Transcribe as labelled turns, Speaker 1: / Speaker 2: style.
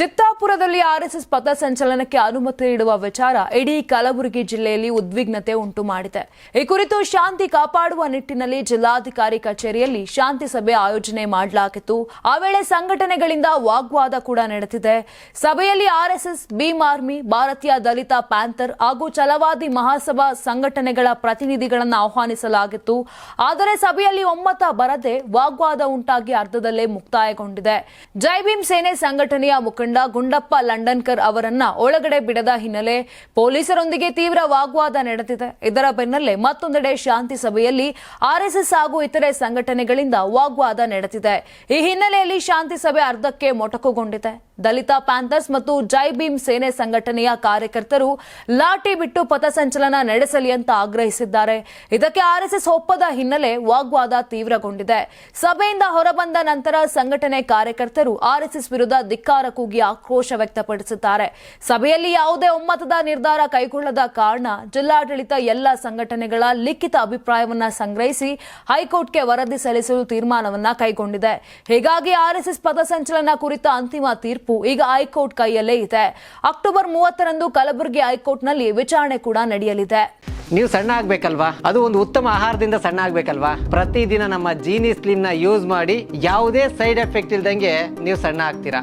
Speaker 1: ಚಿತ್ತಾಪುರದಲ್ಲಿ RSS ಪಥಸಂಚಲನಕ್ಕೆ ಅನುಮತಿ ನೀಡುವ ವಿಚಾರ ಇಡೀ ಕಲಬುರಗಿ ಜಿಲ್ಲೆಯಲ್ಲಿ ಉದ್ವಿಗ್ನತೆ ಉಂಟು ಮಾಡಿದೆ. ಈ ಕುರಿತು ಶಾಂತಿ ಕಾಪಾಡುವ ನಿಟ್ಟಿನಲ್ಲಿ ಜಿಲ್ಲಾಧಿಕಾರಿ ಕಚೇರಿಯಲ್ಲಿ ಶಾಂತಿ ಸಭೆ ಆಯೋಜನೆ ಮಾಡಲಾಗಿತ್ತು. ಆ ವೇಳೆ ಸಂಘಟನೆಗಳಿಂದ ವಾಗ್ವಾದ ಕೂಡ ನಡೆದಿದೆ. ಸಭೆಯಲ್ಲಿ ಆರ್ಎಸ್ಎಸ್, ಭೀಮ್ ಆರ್ಮಿ, ಭಾರತೀಯ ದಲಿತ ಪ್ಯಾಂಥರ್ ಹಾಗೂ ಛಲವಾದಿ ಮಹಾಸಭಾ ಸಂಘಟನೆಗಳ ಪ್ರತಿನಿಧಿಗಳನ್ನು ಆಹ್ವಾನಿಸಲಾಗಿತ್ತು. ಆದರೆ ಸಭೆಯಲ್ಲಿ ಒಮ್ಮತ ಬರದೆ ವಾಗ್ವಾದ ಉಂಟಾಗಿ ಅರ್ಧದಲ್ಲೇ ಮುಕ್ತಾಯಗೊಂಡಿದೆ. ಜೈ ಭೀಮ್ ಸೇನೆ ಸಂಘಟನೆಯ ಮುಖಂಡ ಗುಂಡಪ್ಪ ಲಂಡನ್ಕರ್ ಅವರನ್ನ ಒಳಗಡೆ ಬಿಡದ ಹಿನ್ನೆಲೆ ಪೊಲೀಸರೊಂದಿಗೆ ತೀವ್ರ ವಾಗ್ವಾದ ನಡೆದಿದೆ. ಇದರ ಬೆನ್ನಲ್ಲೇ ಮತ್ತೊಂದೆಡೆ ಶಾಂತಿ ಸಭೆಯಲ್ಲಿ ಆರ್ಎಸ್ಎಸ್ ಹಾಗೂ ಇತರೆ ಸಂಘಟನೆಗಳಿಂದ ವಾಗ್ವಾದ ನಡೆದಿದೆ. ಈ ಹಿನ್ನೆಲೆಯಲ್ಲಿ ಶಾಂತಿ ಸಭೆ ಅರ್ಧಕ್ಕೆ ಮೊಟಕುಗೊಂಡಿದೆ. ದಲಿತ ಪ್ಯಾಂಥರ್ಸ್ ಮತ್ತು ಜೈ ಭೀಮ್ ಸೇನೆ ಸಂಘಟನೆಯ ಕಾರ್ಯಕರ್ತರು ಲಾಠಿ ಬಿಟ್ಟು ಪಥಸಂಚಲನ ನಡೆಸಲಿ ಅಂತ ಆಗ್ರಹಿಸಿದ್ದಾರೆ. ಇದಕ್ಕೆ ಆರ್ಎಸ್ಎಸ್ ಒಪ್ಪದ ಹಿನ್ನೆಲೆ ವಾಗ್ವಾದ ತೀವ್ರಗೊಂಡಿದೆ. ಸಭೆಯಿಂದ ಹೊರಬಂದ ನಂತರ ಸಂಘಟನೆ ಕಾರ್ಯಕರ್ತರು ಆರ್ಎಸ್ಎಸ್ ವಿರುದ್ಧ ಧಿಕ್ಕಾರ ಕೂಗಿ ಆಕ್ರೋಶ ವ್ಯಕ್ತಪಡಿಸಿದ್ದಾರೆ ಸಭೆಯಲ್ಲಿ ಯಾವುದೇ ಒಮ್ಮತದ ನಿರ್ಧಾರ ಕೈಗೊಳ್ಳದ ಕಾರಣ ಜಿಲ್ಲಾಡಳಿತ ಎಲ್ಲ ಸಂಘಟನೆಗಳ ಲಿಖಿತ ಅಭಿಪ್ರಾಯವನ್ನ ಸಂಗ್ರಹಿಸಿ ಹೈಕೋರ್ಟ್ಗೆ ವರದಿ ಸಲ್ಲಿಸಲು ತೀರ್ಮಾನವನ್ನು ಕೈಗೊಂಡಿದೆ. ಹೀಗಾಗಿ ಆರ್ಎಸ್ಎಸ್ ಪಥಸಂಚಲನ ಕುರಿತ ಅಂತಿಮ ತೀರ್ಪು ಈಗ ಹೈಕೋರ್ಟ್ ಕೈಯಲ್ಲೇ ಇದೆ. ಅಕ್ಟೋಬರ್ ಮೂವತ್ತರಂದು ಕಲಬುರಗಿ ಹೈಕೋರ್ಟ್ನಲ್ಲಿ ವಿಚಾರಣೆ ಕೂಡ ನಡೆಯಲಿದೆ.
Speaker 2: ನೀವು ಸಣ್ಣ ಆಗ್ಬೇಕಲ್ವಾ? ಅದು ಒಂದು ಉತ್ತಮ ಆಹಾರದಿಂದ ಸಣ್ಣ ಆಗ್ಬೇಕಲ್ವಾ? ಪ್ರತಿದಿನ ನಮ್ಮ ಜೀನಿ ಸ್ಲಿಮ್ನ ಯೂಸ್ ಮಾಡಿ ಯಾವುದೇ ಸೈಡ್ ಎಫೆಕ್ಟ್ ಇಲ್ದಂಗೆ ನೀವು ಸಣ್ಣ ಆಗ್ತೀರಾ?